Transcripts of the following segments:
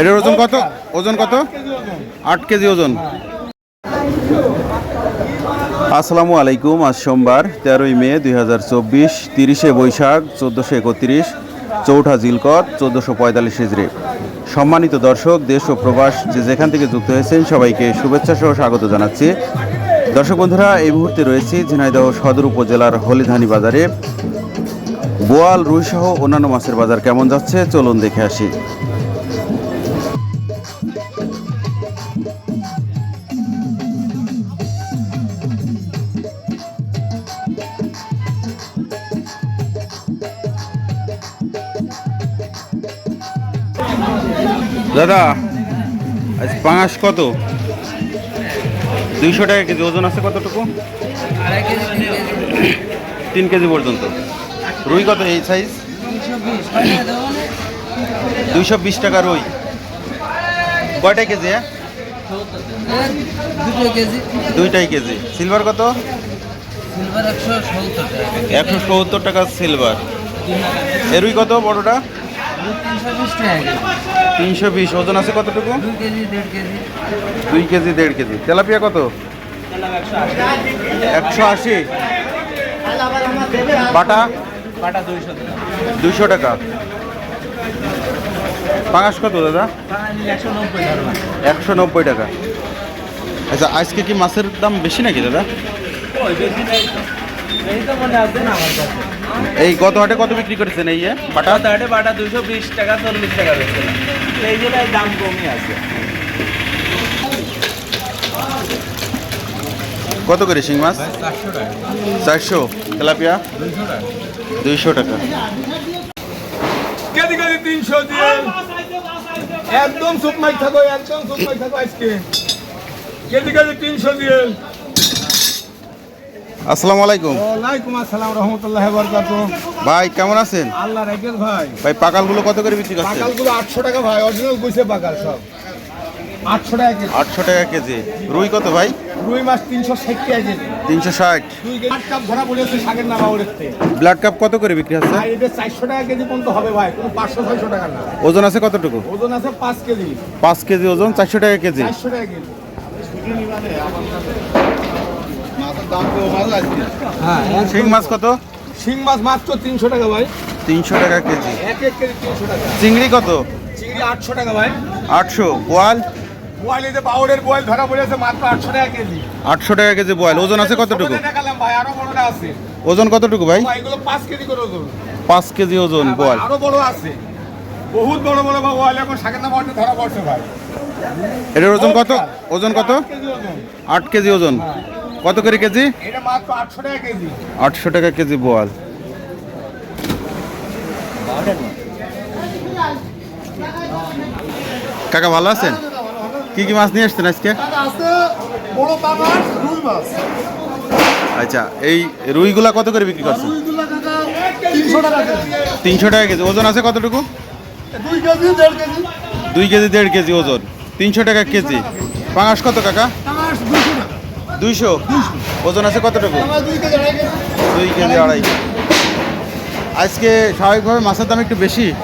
এটার ওজন কত? ওজন কত? আট কেজি ওজন। আসসালামু আলাইকুম, আজ সোমবার তেরোই মে দুই হাজার চব্বিশ, তিরিশে বৈশাখ, চোদ্দোশো একত্রিশ, চৌঠা জিলকত, চোদ্দোশো পঁয়তাল্লিশ হিজড়ি সম্মানিত দর্শক, দেশ ও প্রবাস যে যেখান থেকে যুক্ত হয়েছেন, সবাইকে শুভেচ্ছা সহ স্বাগত জানাচ্ছি। দর্শক বন্ধুরা, এই মুহূর্তে রয়েছি ঝিনাইদহ সদর উপজেলার হলিধানি বাজারে। বোয়াল রুই সহ অন্যান্য মাছের বাজার কেমন যাচ্ছে? চলুন দেখে আসি। দাদা আজ পাঙাশ কত? দুইশো টাকা কেজি ওজন আছে কতটুকু? তিন কেজি পর্যন্ত। রুই কত এই সাইজ দুইশো বিশ টাকা রুই। কয়টা কেজি হ্যাঁ? কেজি দুইটাই কেজি। সিলভার কত? একশো সত্তর টাকা সিলভার। এ রুই কত বড়টা? তিনশো বিশ, ওজন আছে কতটুকু? দুই কেজি, দেড় কেজি। তেলাপিয়া কত? একশো আশি। বাটা? দুইশো টাকা। পাঙাশ কত, দাদা? একশো নব্বই টাকা। আচ্ছা আজকে কি মাছের দাম বেশি নাকি, দাদা। এই তো মনে আছে না আমার কাছে এই গত হাটে কত বিক্রি করেছেন এই? বাটা? বাটা তাহলে বাটা দুইশো বিশ টাকা চল্লিশ টাকা এই জেলায় দাম কমই আছে। কত করে শিং মাছ? চারশো তেলাপিয়া? দুইশো টাকা। কেজি কেজি তিনশো দিয়ে। একদম সুপ মাই থাকো একদম সুপ মাই থাকো আজকে। কেজি কেজি তিনশো দিয়ে। আসসালামু আলাইকুম। ওয়ালাইকুম আসসালাম রহমতুল্লাহ বরকাত ভাই কেমন আছেন? আল্লাহ রাখেন ভাই। ভাই পাকালগুলো কত করে বিক্রি করছেন? পাকালগুলো আটশো টাকা ভাই অরিজিনাল গুছে পাকাল সব। আটশো টাকা কেজি। আটশো টাকা কেজি। রুই কত ভাই? রুই মাছ তিনশো ষাট টাকা কেজি। তিনশো ষাট। দুই কেজি আট কাপ ধরা পড়েছে শাকের নামা উড়েছে ব্লাড কাপ কত করে বিক্রি হচ্ছে? ভাই এটা চারশো টাকা কেজি পর্যন্ত হবে ভাই কোনো পাঁচশো ছয়শো টাকা না। ওজন আছে কতটুকু? ওজন আছে পাঁচ কেজি। পাঁচ কেজি ওজন চারশো টাকা কেজি। চারশো টাকা কেজি মাছের দাম তো মাছ আজকে হ্যাঁ শিং মাছ কত? শিং মাছ মাত্র তিনশো টাকা ভাই। তিনশো টাকা কেজি। এক এক কেজি তিনশো টাকা। চিংড়ি কত? চিংড়ি আটশো টাকা ভাই। আটশো। বোয়াল? বোয়ালিতে পাউডার বয়েল ধরা পড়েছে মাত্র আটশো টাকা কেজি। আটশো টাকা কেজি বোয়াল। ওজন আছে কতটুকু? দেখালাম ভাই আরও বড়টা আছে। ওজন কতটুকু ভাই? এগুলো পাঁচ কেজি করে ওজন। পাঁচ কেজি ওজন হ্যাঁ বোয়াল। আরও বড় আছে। বহুত বড় বড় বা বয়েল এখন ধরা পড়ছে ভাই। এটার ওজন কত? ওজন কত? আট কেজি ওজন। আট কেজি ওজন। কত করে কেজি? আটশো টাকা কেজি। বোয়াল। কাকা ভালো আছেন? কি কি মাছ নিয়ে আসছেন আজকে? আচ্ছা এই রুইগুলা কত করে বিক্রি করছেন? তিনশো টাকা কেজি। ওজন আছে কতটুকু? দুই কেজি দেড় কেজি। ওজন। তিনশো টাকা কেজি। পাঙাশ কত কাকা? দুইশো? ওজন আছে কতটুকু? দুই কেজি আড়াই কেজি। দুই কেজি আড়াই কেজি আজকে স্বাভাবিকভাবে মাছের দাম একটু বেশি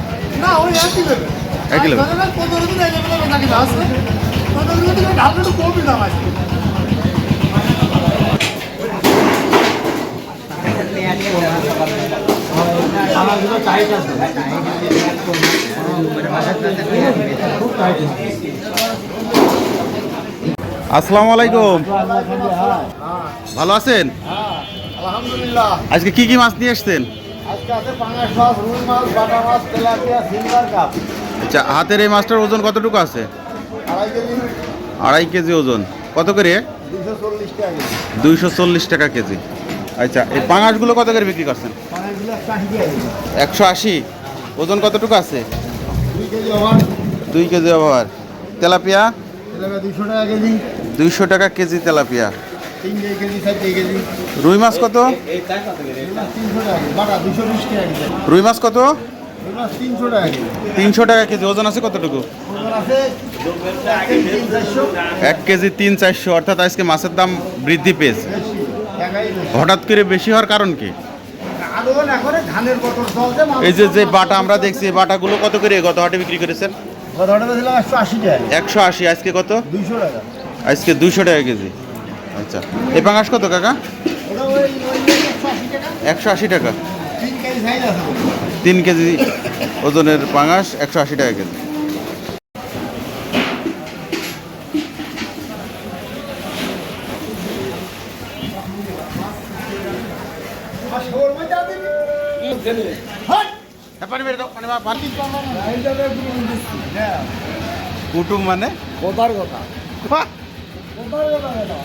এক আছে পনেরো দিন থেকে ঢালটা একটু কমই দাম আছে আসসালামু আলাইকুম। ভালো আছেন? আজকে কি কি মাছ নিয়ে এসছেন? আচ্ছা হাতের এই মাছটার ওজন কতটুকু আছে? আড়াই কেজি। ওজন। কত করে? দুইশো চল্লিশ টাকা কেজি। আচ্ছা এই পাঙাশগুলো কত করে বিক্রি করছেন? একশো আশি ওজন কতটুকু আছে? দুই কেজি ওভার। তেলাপিয়া? তেলাপিয়া দুশো টাকা কেজি। দুইশো টাকা কেজি তেলাপিয়া। রুই মাছ কত? রুই মাছ কত? তিনশো টাকা কেজি ওজন আছে কতটুকু? এক কেজি তিন চারশো অর্থাৎ আজকে মাছের দাম বৃদ্ধি পেয়েছে। হঠাৎ করে বেশি হওয়ার কারণ কি? এই যে যে বাটা আমরা দেখছি এই বাটাগুলো কত করে গত হাটে বিক্রি করেছেন? একশো আশি টাকা। একশো আশি আজকে কত? দুইশো টাকা। আজকে দুশো টাকা কেজি। আচ্ছা। এই পাঙাশ কত কাকা? একশো আশি টাকা। তিন কেজি তিন কেজি ওজনের পাঙাশ একশো আশি টাকা কেজি। কুটুম মানে? কথার কথা। ভালো